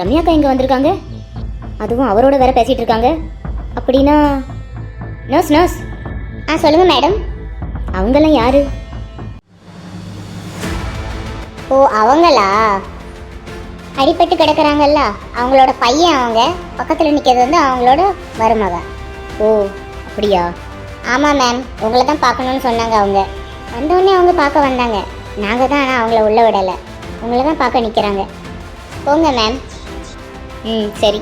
ரம்யாக்கா இங்கே வந்திருக்காங்க? அதுவும் அவரோட வேற பேசிட்டு இருக்காங்க. அப்படின்னா நர்ஸ் நர்ஸ் ஆ சொல்லுங்க மேடம் அவங்கெல்லாம் யாரு? ஓ அவங்களா? அடிபட்டு கிடக்குறாங்கல்ல அவங்களோட பையன் அவங்க. பக்கத்தில் நிற்கிறது வந்து அவங்களோட மருமக. ஓ அப்படியா? ஆமாம் மேம் உங்களை தான் பார்க்கணுன்னு சொன்னாங்க அவங்க. வந்தோடனே அவங்க பார்க்க வந்தாங்க. நாங்கள் தான் ஆனால் அவங்கள உள்ள விடலை. உங்களை தான் பார்க்க நிற்கிறாங்க போங்க மேம் ம் சரி.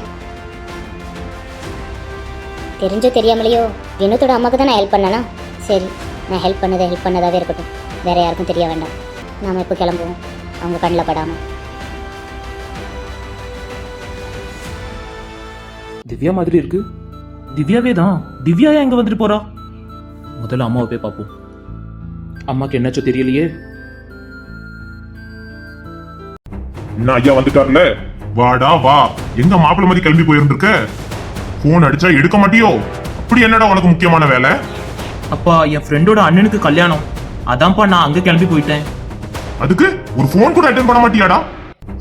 தெரிஞ்சோ தெரியாமலையோ வினோத்தோட அம்மாவுக்கு தான் நான் ஹெல்ப் பண்ணனா? சரி நான் ஹெல்ப் பண்ணதை ஹெல்ப் பண்ணதாகவே இருக்கட்டும். வேற யாருக்கும் தெரிய வேண்டாம். நாம இப்போ கிளம்புவோம்? அவங்க கண்ணில் படாமல் திவ்யா மாதிரி இருக்கு? திவ்யாவே தான். திவ்யா இங்க வந்துட்டு போறா? முதல்ல அம்மாவை போய் பார்ப்போம். அம்மாக்கு என்னாச்சோ தெரியலையே. என்ன ஐயா வந்துட்டார்ல வாடா வா. எங்க மாப்பிள்ள மாதிரி கிளம்பி போயிருந்திருக்க? போன் அடிச்சா எடுக்க மாட்டியோ? அப்படி என்னடா உனக்கு முக்கியமான வேலை? அப்பா என் ஃப்ரெண்டோட அண்ணனுக்கு கல்யாணம். அதான்ப்பா நான் அங்க கிளம்பி போயிட்டேன். அதுக்கு? ஒரு போன் கூட அட்டன் பண்ண மாட்டியாடா?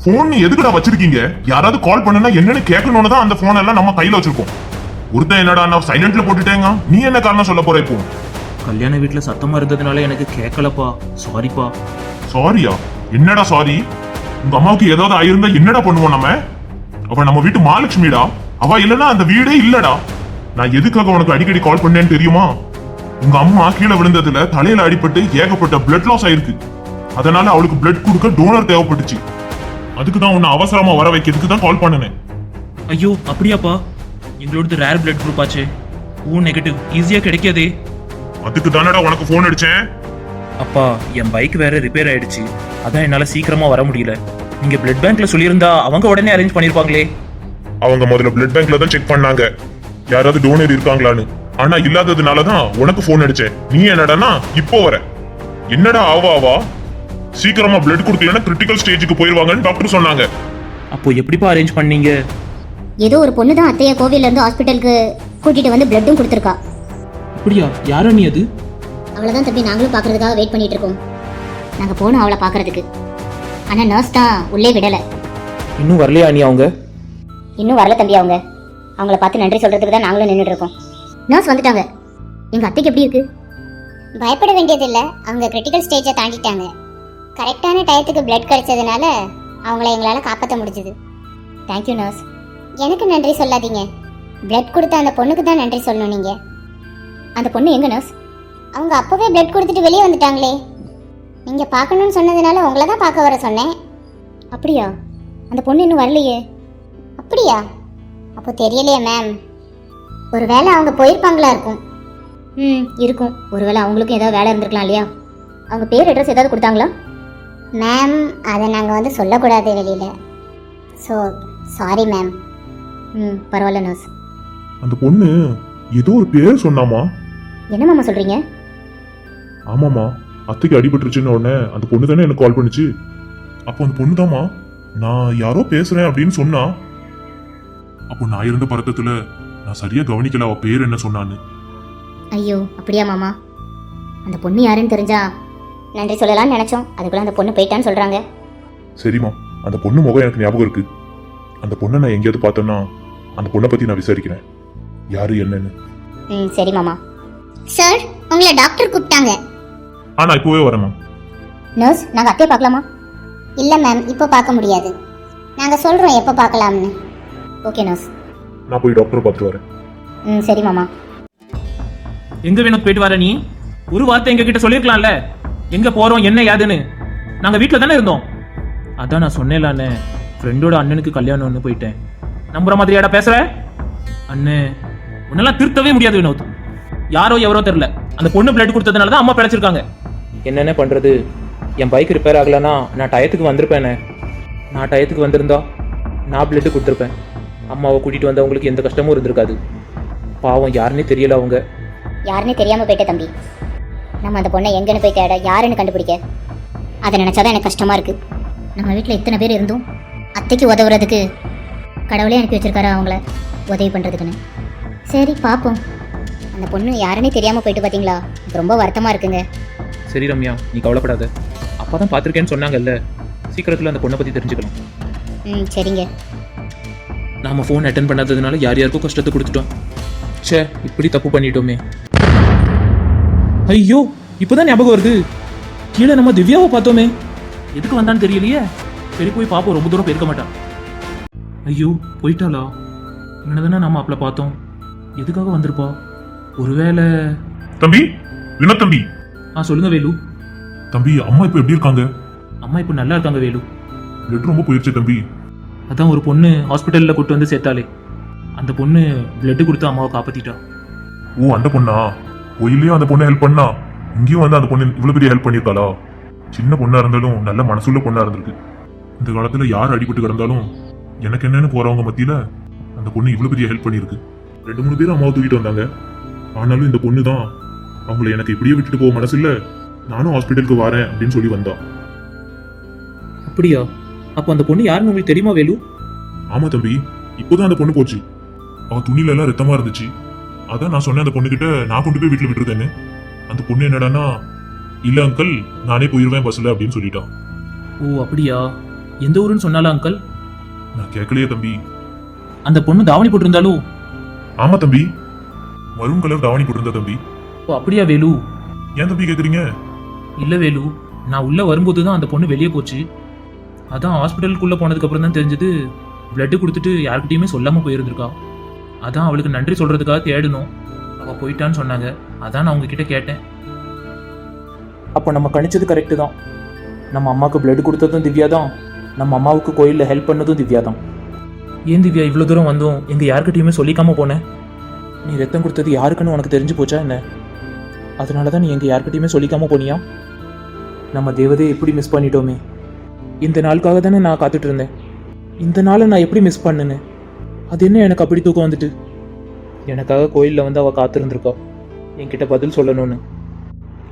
போன் எதுக்குடா வச்சிருக்கீங்க? யாராவது கால் பண்ணுனா என்னன்னு கேட்கணும்னு தான் அந்த போன் எல்லாம் நம்ம கையில வச்சிருக்கோம். ஒருத்தன் என்னடா நான் சைலண்ட்ல போட்டுட்டேங்க. நீ என்ன காரணம் சொல்ல போற இப்போ? கல்யாண வீட்டுல சத்தமா இருந்ததுனால எனக்கு கேட்கலப்பா. சாரிப்பா சாரியா என்னடா சாரி உங்க அம்மாவுக்கு ஏதாவது ஆயிருந்தா என்னடா பண்ணுவோம் நம்ம? அவ நம்ம வீட்டு மகாலட்சுமிடா அவ இல்லனா அந்த வீடே இல்லடா. நான் எதுக்காக உனக்கு அடிக்கடி கால் பண்ணேன்னு தெரியுமா? உங்க அம்மா கீழே விழுந்ததுல தலையில அடிபட்டு ஏகப்பட்ட பிளட் லாஸ் ஆயிருக்கு. அதனால அவளுக்கு பிளட் கொடுக்க டோனர் தேவைப்பட்டுச்சு. அதுக்கு தான் உன்னை அவசரமா வர வைக்கிறதுக்கு தான் கால் பண்ணினேன். ஐயோ அப்படியாப்பா? எங்களோடது ரேர் பிளட் குரூப் ஆச்சே. ஓ நெகட்டிவ் ஈஸியா கிடைக்காதே. அதுக்கு தானடா உனக்கு போன் அடிச்சேன்? அப்பா என் பைக் வேற ரிப்பேர் ஆயிடுச்சு. அதான் என்னால சீக்கிரமா வர முடியல. நீங்க பிளட் பேங்க்ல சொல்லியிருந்தா அவங்க உடனே அரேஞ்ச் பண்ணிருப்பாங்களே அவங்க முதல்ல பிளட் பேங்க்ல தான் செக் பண்ணாங்க. யாராவது டோனர் இருக்காங்களான்னு. ஆனா இல்லாததுனால தான் உனக்கு போன் அடிச்சேன். நீ என்னடானா இப்போ வர. என்னடா ஆவா ஆவா? சீக்கிரமா பிளட் கொடுக்கலன்னா கிரிட்டிக்கல் ஸ்டேஜுக்கு போயிருவாங்கன்னு டாக்டர் சொன்னாங்க. அப்போ எப்படிப்பா அரேஞ்ச் பண்ணீங்க? ஏதோ ஒரு பொண்ணு தான் அத்தைய கோவில்லேருந்து ஹாஸ்பிட்டலுக்கு கூட்டிகிட்டு வந்து பிளட்டும் கொடுத்துருக்கா. அப்படியா? யாரா நீ அது? அவ்வளோதான் தம்பி நாங்களும் பார்க்கறதுக்காக வெயிட் பண்ணிட்டு இருக்கோம் நாங்கள் போனோம் அவளை பார்க்கறதுக்கு. ஆனால் நர்ஸ் தான் உள்ளே விடலை. இன்னும் வரலையா நீ அவங்க? இன்னும் வரல தம்பி அவங்க. அவங்கள பார்த்து நன்றி சொல்றதுக்கு தான் நாங்களும் நின்றுட்டு இருக்கோம் நர்ஸ் வந்துட்டாங்க. எங்க அத்தைக்கு எப்படி இருக்கு? பயப்பட வேண்டியதில்லை. அவங்க கிரிட்டிக்கல் ஸ்டேஜை தாண்டிட்டாங்க. கரெக்டான டயத்துக்கு பிளட் கிடைச்சதுனால அவங்கள எங்களால் காப்பாற்ற முடிஞ்சது. தேங்க்யூ நர்ஸ் எனக்கு நன்றி சொல்லாதீங்க. பிளட் கொடுத்த அந்த பொண்ணுக்கு தான் நன்றி சொல்லணும் நீங்க. அந்த பொண்ணு எங்க நர்ஸ் அவங்க அப்பவே பிளட் கொடுத்துட்டு வெளியே வந்துட்டாங்களே. நீங்க பார்க்கணும்னு சொன்னதுனால உங்களை தான் பார்க்க வர சொன்னேன். அப்படியா? அந்த பொண்ணு இன்னும் வரலையே. அப்படியா? அப்போ தெரியலையே மேம் ஒருவேளை அவங்க போயிருப்பாங்களா இருக்கும். ம் இருக்கும். ஒருவேளை அவங்களுக்கும் ஏதாவது வேலை இருந்திருக்கலாம் இல்லையா? அவங்க பேர் அட்ரஸ் ஏதாவது கொடுத்தாங்களா? மேம் அதை நாங்கள் வந்து சொல்லக்கூடாது வெளியில். ஸோ சாரி மேம் ம் பரவாயில்ல நர்ஸ் அந்த பொண்ணு ஏதோ ஒரு பேர் சொன்னாமா? என்ன மாமா சொல்கிறீங்க ஆமாமா அத்தைக்கு அடிபட்டுருச்சுன்னு உடனே அந்த பொண்ணு தானே எனக்கு கால் பண்ணுச்சு. அப்போ அந்த பொண்ணு தாமா நான் யாரோ பேசுறேன் அப்படின்னு சொன்னா. அப்போ நான் இருந்த பரத்தத்துல நான் சரியா கவனிக்கல அவ பேர் என்ன சொன்னான்னு. ஐயோ அப்படியா மாமா? அந்த பொண்ணு யாருன்னு தெரிஞ்சா நன்றி சொல்லலாம்னு நினச்சோம். அதுக்குள்ளே அந்த பொண்ணு போயிட்டான்னு சொல்கிறாங்க சரிம்மா. அந்த பொண்ணு முகம் எனக்கு ஞாபகம் இருக்கு. அந்த பொண்ணை நான் எங்கேயாவது பார்த்தேன்னா அந்த பொண்ணை பத்தி நான் விசாரிக்கிறேன். யாரு என்னன்னு. ம் சரி மாமா. சார் உங்களை டாக்டர் கூப்பிட்டாங்க. ஆ நான் இப்போவே வரேன் நர்ஸ் நாங்கள் அத்தையை பார்க்கலாமா? இல்லை மேம் இப்போ பார்க்க முடியாது. நாங்கள் சொல்கிறோம் எப்போ பார்க்கலாம்னு. ஓகே நர்ஸ் நான் போய் டாக்டரை பார்த்துட்டு வரேன். ம் சரி மாமா. எங்க வேணும் போயிட்டு வர நீ? ஒரு வார்த்தை எங்க கிட்ட சொல்லிருக்கலாம்ல. எங்க போறோம் என்ன யாதுன்னு நாங்க வீட்ல தானே இருந்தோம். அதான் நான் சொன்னேன்லானே ஃப்ரெண்டோட அண்ணனுக்கு கல்யாணம்னு போயிட்டேன். நம்புற மாதிரியாடா பேசுற? அண்ணே உன்னெல்லாம் திருத்தவே முடியாது வினோத். யாரோ எவரோ தெரியல. அந்த பொண்ணு பிளட் கொடுத்ததுனால தான் அம்மா பிழைச்சிருக்காங்க. என்னென்ன பண்ணுறது என் பைக் ரிப்பேர் ஆகலைன்னா நான் டயத்துக்கு வந்திருப்பேனே. நான் டயத்துக்கு வந்திருந்தா நான் பிளட்டு கொடுத்துருப்பேன். அம்மாவை கூட்டிட்டு வந்தவங்களுக்கு எந்த கஷ்டமும் இருந்திருக்காது. பாவம் யாருன்னே தெரியல அவங்க. யாருன்னே தெரியாமல் போயிட்ட தம்பி. நம்ம அந்த பொண்ணை எங்கன்னு போய் தேட யாருன்னு கண்டுபிடிக்க? அதை நினச்சாதான் எனக்கு கஷ்டமாக இருக்குது நம்ம வீட்டில் இத்தனை பேர் இருந்தும் அத்தைக்கு உதவுறதுக்கு கடவுளே அனுப்பி வச்சிருக்காரு அவங்கள உதவி பண்ணுறதுக்குன்னு சரி பார்ப்போம் அந்த பொண்ணு யாருன்னே தெரியாமல் போயிட்டு பார்த்தீங்களா ரொம்ப வருத்தமாக இருக்குங்க. சரி ரம்யா நீ கவலைப்படாத. அப்பா தான் பார்த்துருக்கேன்னு சொன்னாங்கல்ல. சீக்கிரத்தில் அந்த பொண்ணை பற்றி தெரிஞ்சுக்கலாம். ம் சரிங்க. நாம ஃபோன் அட்டன் பண்ணாததுனால யார் யாருக்கும் கஷ்டத்தை கொடுத்துட்டோம். ச்சே இப்படி தப்பு பண்ணிட்டோமே. ஐயோ இப்போதான் ஞாபகம் வருது. கீழே நம்ம திவ்யாவை பார்த்தோமே. எதுக்கு வந்தான்னு தெரியலையே. சரி போய் பாப்போம். ரொம்ப தூரம் போயிருக்க மாட்டான் ஐயோ போயிட்டாளா? என்னதானே நம்ம அப்பள பார்த்தோம். எதுக்காக வந்திருப்பா? ஒருவேளை தம்பி வினோத் தம்பி? ஆ சொல்லுங்க வேலு. தம்பி அம்மா இப்ப எப்படி இருக்காங்க? அம்மா இப்போ நல்லா இருக்காங்க வேலு. பிளட் ரொம்ப போயிருச்சு தம்பி. அதான் ஒரு பொண்ணு ஹாஸ்பிட்டலில் கூட்டு வந்து சேர்த்தாலே. அந்த பொண்ணு பிளட் கொடுத்து அம்மாவை காப்பாத்திட்டா. ஓ அந்த பொண்ணா? கோயிலையும் அந்த பொண்ணு ஹெல்ப் பண்ணா? இங்கேயும் வந்து அந்த பொண்ணு இவ்வளவு பெரிய ஹெல்ப் பண்ணிருக்காளா சின்ன பொண்ணா இருந்தாலும் நல்ல மனசுள்ள பொண்ணா இருந்திருக்கு. இந்த காலத்துல யார் அடிபட்டு கிடந்தாலும் எனக்கு என்னன்னு போறவங்க மத்தியில அந்த பொண்ணு இவ்வளவு பெரிய ஹெல்ப் பண்ணிருக்கு ரெண்டு மூணு பேரும் அம்மாவை தூக்கிட்டு வந்தாங்க. ஆனாலும் இந்த பொண்ணு தான் அவங்கள எனக்கு இப்படியே விட்டுட்டு போக மனசு இல்ல. நானும் ஹாஸ்பிட்டலுக்கு வரேன் அப்படின்னு சொல்லி வந்தா. அப்படியா? அப்போ அந்த பொண்ணு யாருன்னு உங்களுக்கு தெரியுமா வேலு? ஆமா தம்பி இப்போதான் அந்த பொண்ணு போச்சு. அவ துணியில எல்லாம் ரத்தமா இருந்துச்சு. அதான் நான் சொன்னேன் அந்த பொண்ணுகிட்ட நான் கொண்டு போய் வீட்டுல விட்டுருக்கேன்னு அந்த பொண்ணு என்னடான்னா இல்ல அங்கிள் நானே போயிருவேன் பஸ்ல அப்படின்னு சொல்லிட்டான் ஓ அப்படியா? எந்த ஊருன்னு சொன்னாலா அங்கிள் நான் கேட்கலையே தம்பி. அந்த பொண்ணு தாவணி போட்டிருந்தாலோ ஆமா தம்பி. மருன் கலர் தாவணி போட்டிருந்தா தம்பி. ஓ அப்படியா வேலு? ஏன் தம்பி கேக்குறீங்க? இல்ல வேலு. நான் உள்ள வரும்போது தான் அந்த பொண்ணு வெளியே போச்சு. அதான் ஹாஸ்பிட்டலுக்குள்ள போனதுக்கு அப்புறம் தான் தெரிஞ்சது பிளட் கொடுத்துட்டு யார்கிட்டயுமே சொல்லாம போயிருந்திருக்கா. அதான் அவளுக்கு நன்றி சொல்றதுக்காக தேடணும். அவ போயிட்டான்னு சொன்னாங்க. அதான் நான் உங்ககிட்ட கேட்டேன். அப்போ நம்ம கணிச்சது கரெக்டு தான். நம்ம அம்மாவுக்கு பிளட் கொடுத்ததும் திவ்யா தான் நம்ம அம்மாவுக்கு கோயிலில் ஹெல்ப் பண்ணதும் திவ்யா தான் ஏன் திவ்யா இவ்வளோ தூரம் வந்தும்? எங்க யார்கிட்டயுமே சொல்லிக்காம போனேன் நீ ரத்தம் கொடுத்தது யாருக்குன்னு உனக்கு தெரிஞ்சு போச்சா என்ன? அதனால தான் நீ எங்கள் யார்கிட்டயுமே சொல்லிக்காம போனியா? நம்ம தேவதையை எப்படி மிஸ் பண்ணிட்டோமே. இந்த நாளுக்காக தானே நான் காத்துட்டு இருந்தேன். இந்த நாளை நான் எப்படி மிஸ் பண்ணுனேன் அது என்ன எனக்கு அப்படி தூக்கம் வந்துட்டு? எனக்காக கோயிலில் வந்து அவள் காத்திருந்திருக்கா. என்கிட்ட பதில் சொல்லணும்னு.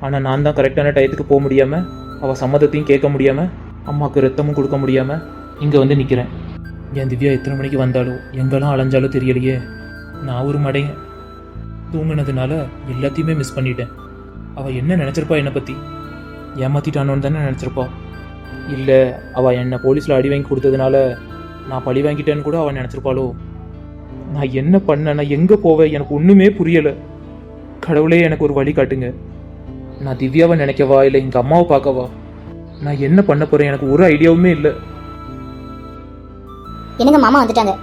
ஆனால் நான் தான் கரெக்டான டயத்துக்கு போக முடியாமல் அவள் சம்மதத்தையும் கேட்க முடியாமல் அம்மாவுக்கு ரத்தமும் கொடுக்க முடியாமல் இங்கே வந்து நிற்கிறேன் என் திவ்யா எத்தனை மணிக்கு வந்தாலும் எங்கெல்லாம் அலைஞ்சாலும் தெரியலையே. நான் ஒரு மடையன். தூங்குனதுனால எல்லாத்தையுமே மிஸ் பண்ணிட்டேன். அவள் என்ன நினச்சிருப்பா என்னை பற்றி ஏமாத்திட்டானோன்னு தானே நினச்சிருப்பா. இல்லை அவள் என்னை போலீஸில் அடி வாங்கி கொடுத்ததுனால நான் பழி வாங்கிட்டேன்னு கூட அவன் நினச்சிருப்பாளோ? நான் என்ன பண்ணேன் நான் எங்கே போவேன் எனக்கு ஒன்றுமே புரியலை. கடவுளே எனக்கு ஒரு வழி காட்டுங்க. நான் திவ்யாவை நினைக்கவா? இல்லை எங்கள் அம்மாவை பார்க்கவா? நான் என்ன பண்ண போகிறேன் எனக்கு ஒரு ஐடியாவுமே இல்லை. என்னங்க மாமா வந்துட்டாங்க.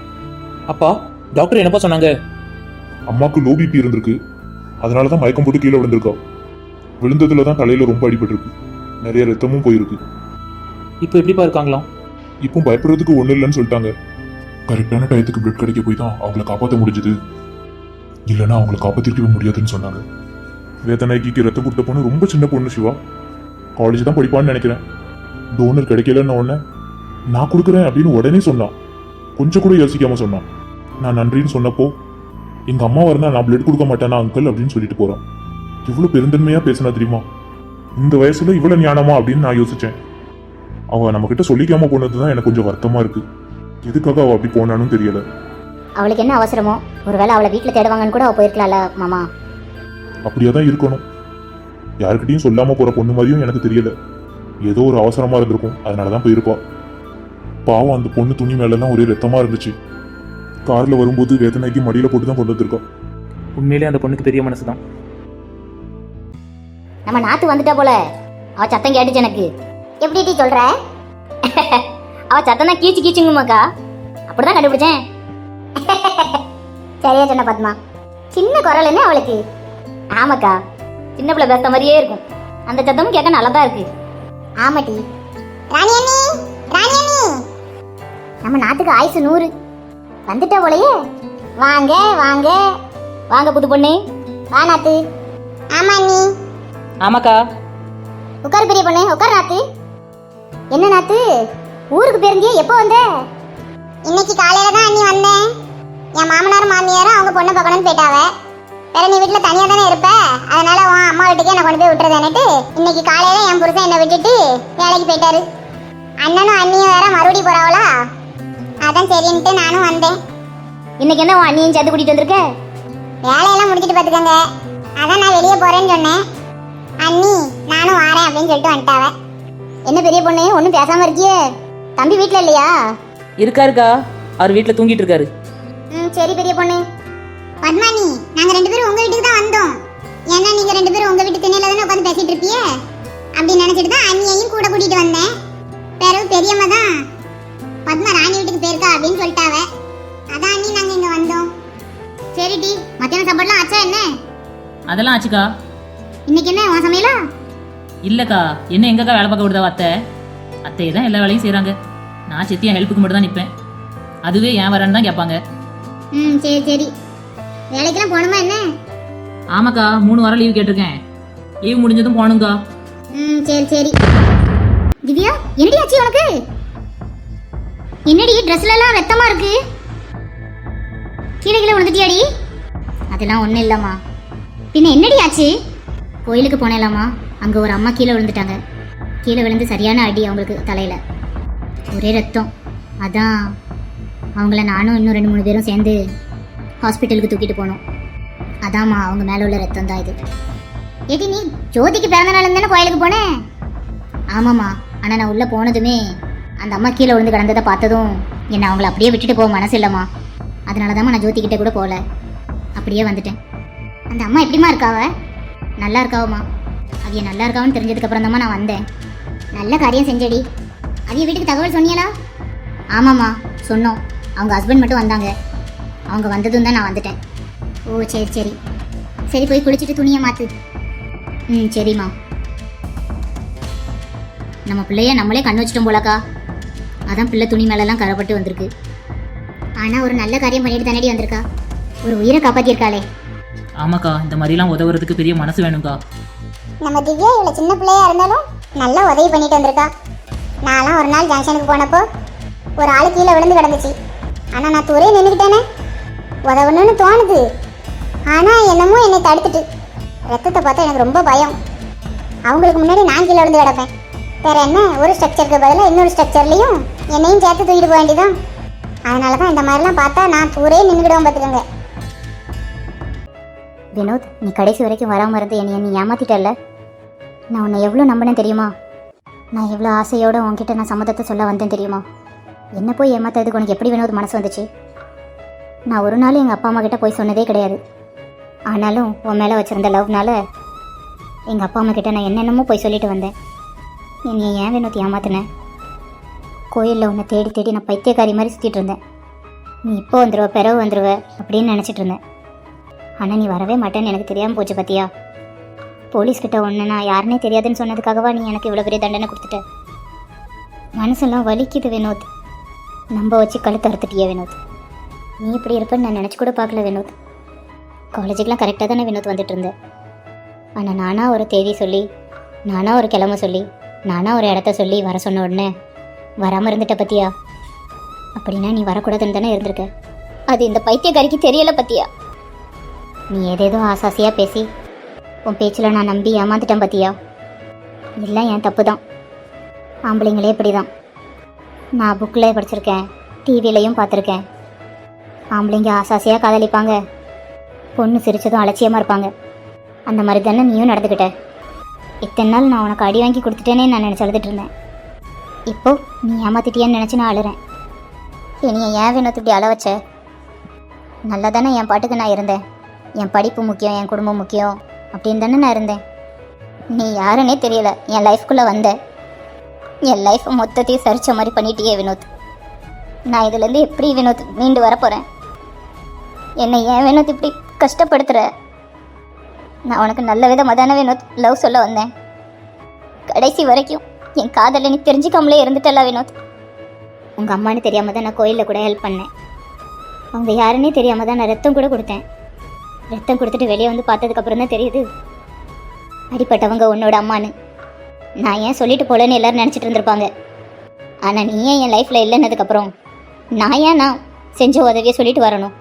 அப்பா டாக்டர் என்னப்பா சொன்னாங்க? அம்மாக்கு லோ பிபி இருந்திருக்கு. அதனாலதான் மயக்கம் போட்டு கீழே விழுந்திருக்கா. விழுந்ததுல தான் தலையில ரொம்ப அடிபட்டிருக்கு. நிறைய ரத்தமும் போயிருக்கு. இப்போ எப்படிப்பா இருக்காங்களாம் இப்போ பயப்படுறதுக்கு ஒண்ணு இல்லைன்னு சொல்லிட்டாங்க. கரெக்டான டயத்துக்கு பிளட் கிடைக்க போய் தான் அவங்கள காப்பாற்ற முடிஞ்சது. இல்லைன்னா அவங்கள காப்பாத்திருக்கவே முடியாதுன்னு சொன்னாங்க. வேதநாயகிக்கு ரத்தம் கொடுத்த பொண்ணு ரொம்ப சின்ன பொண்ணு சிவா. காலேஜ் தான் படிப்பான்னு நினைக்கிறேன். டோனர் கிடைக்கலன்னு உடனே நான் கொடுக்குறேன் அப்படின்னு உடனே சொன்னான். கொஞ்சம் கூட யோசிக்காம சொன்னான். நான் நன்றின்னு சொன்னப்போ எங்க அம்மா இருந்தா நான் பிளட் கொடுக்க மாட்டேனா அங்கிள் அப்படின்னு சொல்லிட்டு போறான். இவ்வளவு பெருந்தன்மையா பேசினா தெரியுமா? இந்த வயசுல இவ்வளவு ஞானமா அப்படின்னு நான் யோசிச்சேன். அவ நம்ம கிட்ட சொல்லிக்காம போனதுதான் எனக்கு கொஞ்சம் வருத்தமா இருக்கு. எதுக்காக அவ அப்படி போனான்னு தெரியல. அவளுக்கு என்ன அவசரமோ? ஒருவேளை அவளை வீட்டில் தேடுவாங்கன்னு கூட அவள் போயிருக்கலாம்ல மாமா. அப்படியே தான் இருக்கணும். யாருக்கிட்டையும் சொல்லாம போற பொண்ணு மாதிரியும் எனக்கு தெரியல. ஏதோ ஒரு அவசரமா இருந்திருக்கும். அதனாலதான் போயிருப்பா. பாவம் அந்த பொண்ணு துணி மேலெல்லாம் ஒரே ரத்தமா இருந்துச்சு. கார்ல வரும்போது வேதனைக்கு மடியில போட்டு தான் கொண்டு வந்திருக்கா உண்மையிலே அந்த பொண்ணுக்கு பெரிய மனசு தான் நம்ம நாத்து வந்துட்டா போல. அவ சத்தம் கேட்டுச்சு எனக்கு. எப்படி டீ சொல்ற? அவ சத்தம் தான் கீச்சு கீச்சுங்குமாக்கா. அப்படிதான் கண்டுபிடிச்சேன். சரியா சொன்ன பத்மா. சின்ன குரல் என்ன அவளுக்கு? ஆமாக்கா. சின்ன பிள்ளை பேசுற மாதிரியே இருக்கும். அந்த சத்தமும் கேட்க நல்லா தான் இருக்கு. ஆமாட்டி. ராணி அண்ணி ராணி அண்ணி. நம்ம நாட்டுக்கு ஆயுசு நூறு. வந்துட்டா போலயே. வாங்க வாங்க. வாங்க புது பொண்ணு. வா நாத்து. ஆமா அண்ணி. ஆமாக்கா. உட்காரு பெரிய பொண்ணு. உட்காரு நாத்து. என்ன நாத்து? ஊருக்கு போயிருந்தியே எப்போ வந்த? இன்னைக்கு காலையில தான் அண்ணி வந்தேன். என் மாமனார் மாமியாரும் அவங்க பொண்ணை பார்க்கணும்னு போயிட்டாவ. வேற நீ வீட்டில் தனியாக தானே இருப்ப? அதனால உன் அம்மா வீட்டுக்கே நான் கொண்டு போய் விட்டுறதேன்னுட்டு இன்னைக்கு காலையில என் புருஷன் என்னை விட்டுட்டு வேலைக்கு போயிட்டாரு. அண்ணனும் அண்ணியும் வேற சரின்ட்டு நானும் வந்தேன். இன்னைக்கு என்ன உன் அண்ணியும் சேர்த்து கூட்டிட்டு வந்திருக்க? வேலையெல்லாம் முடிச்சிட்டு பார்த்துக்கோங்க அதான் நான் வெளியே போறேன்னு சொன்னேன். அண்ணி நானும் வாரேன் அப்படின்னு சொல்லிட்டு வந்துட்டாவ. என்ன பெரிய பொண்ணு? ஒன்றும் பேசாம இருக்கியே. தம்பி வீட்டில் இல்லையா? இருக்காருக்கா அவர் வீட்டில் தூங்கிட்டு இருக்காரு. ம் சரி பெரிய பொண்ணு. பத்மானி நாங்க ரெண்டு பேரும் உங்க வீட்டுக்கு தான் வந்தோம். ஏன்னா நீங்க ரெண்டு பேரும் உங்க வீட்டு திண்ணையில தானே உட்காந்து பேசிட்டு இருப்பியே? அப்படி நினைச்சிட்டு தான் அண்ணியையும் கூட கூட்டிட்டு வந்தேன். பிறகு பெரியம்மா தான் பத்மா ராணி வீட்டுக்கு போயிருக்கா அப்படின்னு சொல்லிட்டாவ. அதான் அண்ணி நாங்க இங்க வந்தோம். சரி டி மத்தியான சாப்பாடுலாம் ஆச்சா என்ன? அதெல்லாம் ஆச்சுக்கா. இன்னைக்கு என்ன உன் சமையலா? இல்லக்கா என்ன எங்கக்கா வேலை பார்க்க விடுதா அத்தை? அத்தை தான் எல்லா வேலையும் செய்றாங்க. நான் சித்தியா ஹெல்ப்புக்கு மட்டும் தான் நிற்பேன் அதுவே ஏன் வரேன்னு தான் கேட்பாங்க. ம் சரி சரி. வேலைக்கெல்லாம் போகணுமா என்ன? ஆமாக்கா மூணு வாரம் லீவ் கேட்டிருக்கேன். லீவ் முடிஞ்சதும் போகணுங்க்கா ம் சரி சரி. திவ்யா என்னடி ஆச்சு உனக்கு? என்னடி ட்ரெஸ்ல எல்லாம் இருக்கு? கீழே கீழே விழுந்துட்டியாடி? அதெல்லாம் ஒன்றும் இல்லைம்மா. பின்ன என்னடி ஆச்சு? கோயிலுக்கு போனேலாமா அங்கே ஒரு அம்மா கீழே விழுந்துட்டாங்க. கீழே விழுந்து சரியான அடி அவங்களுக்கு தலையில். ஒரே ரத்தம். அதான் அவங்கள நானும் இன்னும் ரெண்டு மூணு பேரும் சேர்ந்து ஹாஸ்பிட்டலுக்கு தூக்கிட்டு போனோம். அதாம்மா அவங்க மேலே உள்ள ரத்தம் தான் இது. ஏடி நீ ஜோதிக்கு பிறந்த நாள் தானே கோயிலுக்கு போனேன் ஆமாம்மா. ஆனால் நான் உள்ளே போனதுமே அந்த அம்மா கீழே விழுந்து கிடந்ததை பார்த்ததும் என்னை அவங்கள அப்படியே விட்டுட்டு போக மனசு இல்லைம்மா. அதனால தான் நான் ஜோதிக்கிட்ட கூட போகல. அப்படியே வந்துட்டேன். அந்த அம்மா எப்படிம்மா இருக்காவ? நல்லா இருக்காவம்மா. அவிய நல்லா இருக்காவன்னு தெரிஞ்சதுக்கப்புறம் தாம்மா நான் வந்தேன். நல்ல காரியம் செஞ்சடி. அவிய வீட்டுக்கு தகவல் சொன்னியலா? ஆமாம்மா சொன்னோம். அவங்க ஹஸ்பண்ட் மட்டும் வந்தாங்க. அவங்க வந்ததும் தான் நான் வந்துட்டேன். ஓ சரி சரி. சரி போய் குளிச்சுட்டு துணியை மாற்று ம் சரிம்மா. நம்ம பிள்ளைய நம்மளே கண் வச்சிட்டோம் போலக்கா. அதான் பிள்ளை துணி மேலெல்லாம் கரப்பட்டு வந்திருக்கு. ஆனா ஒரு நல்ல காரியம் பண்ணிட்டு தானடி வந்திருக்கா? ஒரு உயிரை காப்பாத்திருக்காளே ஆமாக்கா இந்த மாதிரிலாம் உதவுறதுக்கு பெரிய மனசு வேணும்க்கா. நம்ம திவ்யா இவ்வளவு சின்ன பிள்ளையா இருந்தாலும் நல்லா உதவி பண்ணிட்டு வந்திருக்கா. நான்லாம் ஒரு நாள் ஜங்ஷனுக்கு போனப்போ ஒரு ஆளு கீழே விழுந்து கிடந்துச்சு. ஆனா நான் தூரே நின்றுக்கிட்டேனே உதவணும்னு தோணுது. ஆனா என்னமோ என்னை தடுத்துட்டு. ரத்தத்தை பார்த்தா எனக்கு ரொம்ப பயம். அவங்களுக்கு முன்னாடி நான் கீழே விழுந்து கிடப்பேன். வேற என்ன? ஒரு ஸ்ட்ரக்சருக்கு பதிலாக இன்னொரு ஸ்ட்ரக்சர்லையும் என்னையும் சேர்த்து தூக்கிட்டு போக வேண்டியதான் அதனால தான் இந்த மாதிரிலாம் பார்த்தா நான் தூரே நின்றுக்கிடுவோம் பார்த்துக்கோங்க. வினோத் நீ கடைசி வரைக்கும் வராமல் இருந்து என்னை நீ ஏமாத்திட்டல்ல? நான் உன்னை எவ்வளோ நம்பினேன் தெரியுமா? நான் எவ்வளோ ஆசையோடு உன்கிட்ட நான் சம்மதத்தை சொல்ல வந்தேன் தெரியுமா? என்ன போய் ஏமாத்துறதுக்கு உனக்கு எப்படி வினோத் மனசு வந்துச்சு? நான் ஒரு நாள் எங்கள் அப்பா அம்மா கிட்ட போய் சொன்னதே கிடையாது. ஆனாலும் உன் மேலே வச்சுருந்த லவ்னால எங்கள் அப்பா அம்மா கிட்ட நான் என்னென்னமோ போய் சொல்லிட்டு வந்தேன். என்னை ஏன் வினோத் ஏமாத்தினேன் கோயிலில் உன்னை தேடி தேடி நான் பைத்தியக்காரி மாதிரி சுற்றிட்டு இருந்தேன். நீ இப்போ வந்துடுவ பிறகு வந்துடுவ அப்படின்னு நினச்சிட்டு இருந்தேன். ஆனால் நீ வரவே மாட்டேன்னு எனக்கு தெரியாமல் போச்சு பார்த்தியா போலீஸ்கிட்ட ஒன்று நான் யாருனே தெரியாதுன்னு சொன்னதுக்காகவா நீ எனக்கு இவ்வளோ பெரிய தண்டனை கொடுத்துட்ட? மனசெல்லாம் வலிக்குது வினோத். நம்ப வச்சு கழுத்து அறுத்துட்டியே வினோத். நீ இப்படி இருப்பேன்னு நான் நினச்சி கூட பார்க்கல வினோத். காலேஜுக்கெலாம் கரெக்டாக தானே வினோத் வந்துட்டு இருந்தேன் ஆனால் நானாக ஒரு தேதி சொல்லி நானாக ஒரு கிழமை சொல்லி நானாக ஒரு இடத்த சொல்லி வர சொன்ன உடனே வராமல் இருந்துட்ட பத்தியா? அப்படின்னா நீ வரக்கூடாதுன்னு தானே இருந்திருக்க. அது இந்த பைத்தியக்காரிக்கு தெரியல பத்தியா? நீ ஏதேதோ ஆசாசியாக பேசி உன் பேச்சில் நான் நம்பி ஏமாந்துட்டேன் பத்தியா? இல்லை என் தப்பு தான் ஆம்பளைங்களே இப்படி தான் நான் புக்கில் படிச்சிருக்கேன் டிவிலையும் பார்த்துருக்கேன். ஆம்பளைங்க ஆசாசியாக காதலிப்பாங்க. பொண்ணு சிரித்ததும் அலட்சியமாக இருப்பாங்க. அந்த மாதிரி தானே நீயும் நடந்துக்கிட்ட. இத்தனை நாள் நான் உனக்கு அடி வாங்கி கொடுத்துட்டேனே நான் நினச்சி அழுதுட்டு இருந்தேன். இப்போ நீ ஏமாத்திட்டியான்னு நினச்சி நான் அழுறேன். என்னைய ஏன் வேணும் இப்படி அழ வச்ச? நல்லா தானே என் பாட்டுக்கு நான் இருந்தேன். என் படிப்பு முக்கியம் என் குடும்பம் முக்கியம் அப்படின்னு தானே நான் இருந்தேன். நீ யாருன்னே தெரியல என் லைஃப்குள்ளே வந்த. என் லைஃப் மொத்தத்தையும் சரிச்ச மாதிரி பண்ணிட்டியே வினோத். நான் இதுலேருந்து எப்படி வினோத் மீண்டு வரப்போகிறேன் என்னை ஏன் வினோத் இப்படி கஷ்டப்படுத்துகிற நான் உனக்கு நல்ல விதமாக தானே வினோத் லவ் சொல்ல வந்தேன். கடைசி வரைக்கும் என் காதலை நீ தெரிஞ்சுக்காமலே இருந்துட்டல வினோத்? உங்கள் அம்மான்னு தெரியாமல் தான் நான் கோயிலில் கூட ஹெல்ப் பண்ணேன். அவங்க யாருன்னே தெரியாமல் தான் நான் ரத்தம் கூட கொடுத்தேன். ரத்தம் கொடுத்துட்டு வெளியே வந்து பார்த்ததுக்கப்புறம் தான் தெரியுது. அடிப்பட்டவங்க உன்னோட அம்மான்னு. நான் ஏன் சொல்லிட்டு போலன்னு எல்லாரும் நினச்சிட்டு இருந்திருப்பாங்க. ஆனால் நீ ஏன் என் லைஃப்பில் இல்லைன்னதுக்கப்புறம் நான் ஏன் நான் செஞ்ச உதவியை சொல்லிட்டு வரணும்?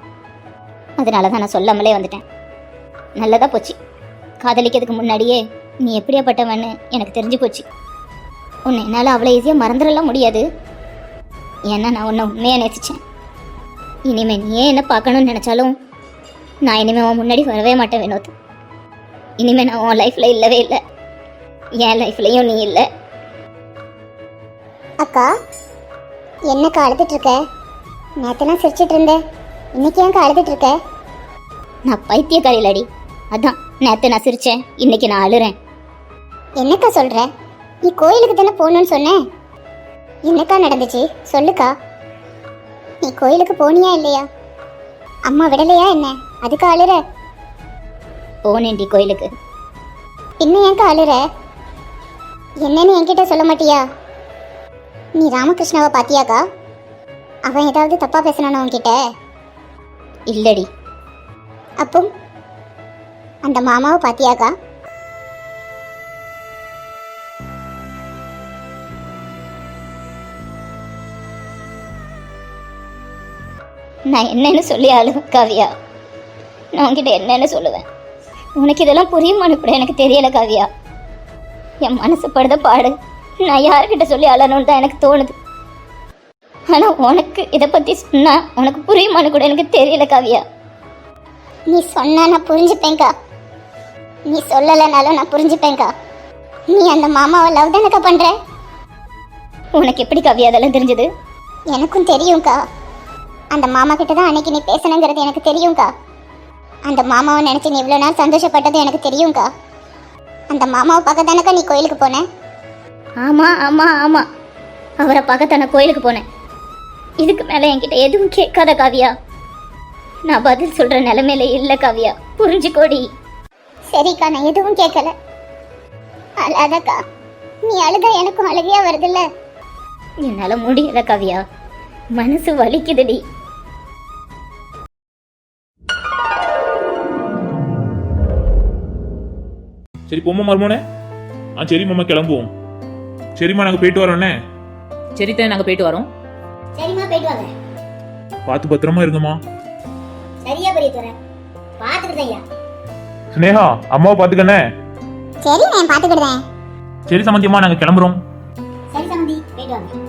அதனால தான் நான் சொல்லாமலே வந்துட்டேன். நல்லதாக போச்சு. காதலிக்கிறதுக்கு முன்னாடியே நீ எப்படியாப்பட்டவன்னு எனக்கு தெரிஞ்சு போச்சு. உன்னை என்னால் அவ்வளோ ஈஸியாக மறந்துடலாம் முடியாது. ஏன்னா நான் உன்னை உண்மையாக நேசித்தேன் இனிமே நீயே என்ன பார்க்கணும்னு நினச்சாலும் நான் இனிமே உன் முன்னாடி வரவே மாட்டேன் வினோத். இனிமே நான் உன் லைஃப்பில் இல்லவே இல்லை. என் லைஃப்லையும் நீ இல்லை. அக்கா என்னக்கா அழுதுட்டு இருக்க? நேற்றுலாம் சிரிச்சிட்டு இருந்தேன். இன்னைக்கு ஏன் அழுதுட்டு இருக்க? நான் பைத்தியக்காரி இல்லடி அதான் நேத்து நான் சிரிச்சேன் இன்னைக்கு நான் அழுறேன். என்னக்கா சொல்ற? நீ கோயிலுக்கு தானே போகணும்னு சொன்னேன் என்னக்கா நடந்துச்சு? சொல்லுக்கா. நீ கோயிலுக்கு போனியா இல்லையா? அம்மா விடலையா என்ன? அதுக்கு அழுற. போனேன்டி கோயிலுக்கு. பின்ன ஏன்க்கா அழுற? என்னன்னு என்கிட்ட சொல்ல மாட்டியா? நீ ராமகிருஷ்ணாவை பாத்தியாக்கா? அவன் ஏதாவது தப்பா பேசினானா உன்கிட்ட? இல்லடி. அப்போ? அந்த மாமாவை பாத்தியாக்கா? நான் என்னன்னு சொல்லி அழுவேன் காவியா நான் உன்கிட்ட என்னன்னு சொல்லுவேன். உனக்கு இதெல்லாம் புரியுமான்னு கூட எனக்கு தெரியல காவியா? என் மனசு படுத பாடு. நான் யார்கிட்ட சொல்லி அழணும்னு தான் எனக்கு தோணுது. ஆனா உனக்கு இதை பத்தி சொன்னா உனக்கு புரியுமான்னு கூட எனக்கு தெரியல காவியா. நீ சொன்னா நான் புரிஞ்சுப்பேன்க்கா நீ சொல்லலைனாலும் நான் புரிஞ்சுப்பேன்க்கா நீ அந்த மாமாவை லவ் தானக்கா பண்ற? உனக்கு எப்படி காவியா அதெல்லாம் தெரிஞ்சது? எனக்கும் தெரியும்க்கா அந்த மாமா கிட்ட தான் அன்னைக்கு நீ பேசணுங்கிறது எனக்கு தெரியும்க்கா. அந்த மாமாவை நினைச்சு நீ இவ்வளோ நாள் சந்தோஷப்பட்டது எனக்கு தெரியும்க்கா. அந்த மாமாவை பார்க்க தானக்கா நீ கோயிலுக்கு போன? ஆமா ஆமா ஆமா. அவரை பார்க்க தானே கோயிலுக்கு போனேன். இதுக்கு மேலே என்கிட்ட எதுவும் கேட்காத காவியா. நான் பதில் சொல்ற நிலைமையில இல்ல காவியா. புரிஞ்சுக்கோடி. சரிக்கா நான் எதுவும் கேட்கல. அழாதக்கா. நீ அழுதா எனக்கும் அழுகையா வருதுல்ல. என்னால முடியல காவியா. மனசு வலிக்குதுடி. சரி பொம்மை மருமோனே. ஆ சரி மாமா கிளம்புவோம். சரிம்மா நாங்கள் போயிட்டு வரோண்ணே சரிதான் நாங்கள் போயிட்டு வரோம். சரிம்மா போயிட்டு வாங்க. பார்த்து பத்திரமா இருங்கம்மா. சரியா பெரிய துறை பாத்துக்கிட்டேன் ஸ்னேகா அம்மாவை பார்த்துக்கண்ணே சரி நான் பாத்துக்கிட்டேன் சரி சம்மந்தியம்மா நாங்கள் கிளம்புறோம். சரி சமந்தி போயிட்டு வாங்க.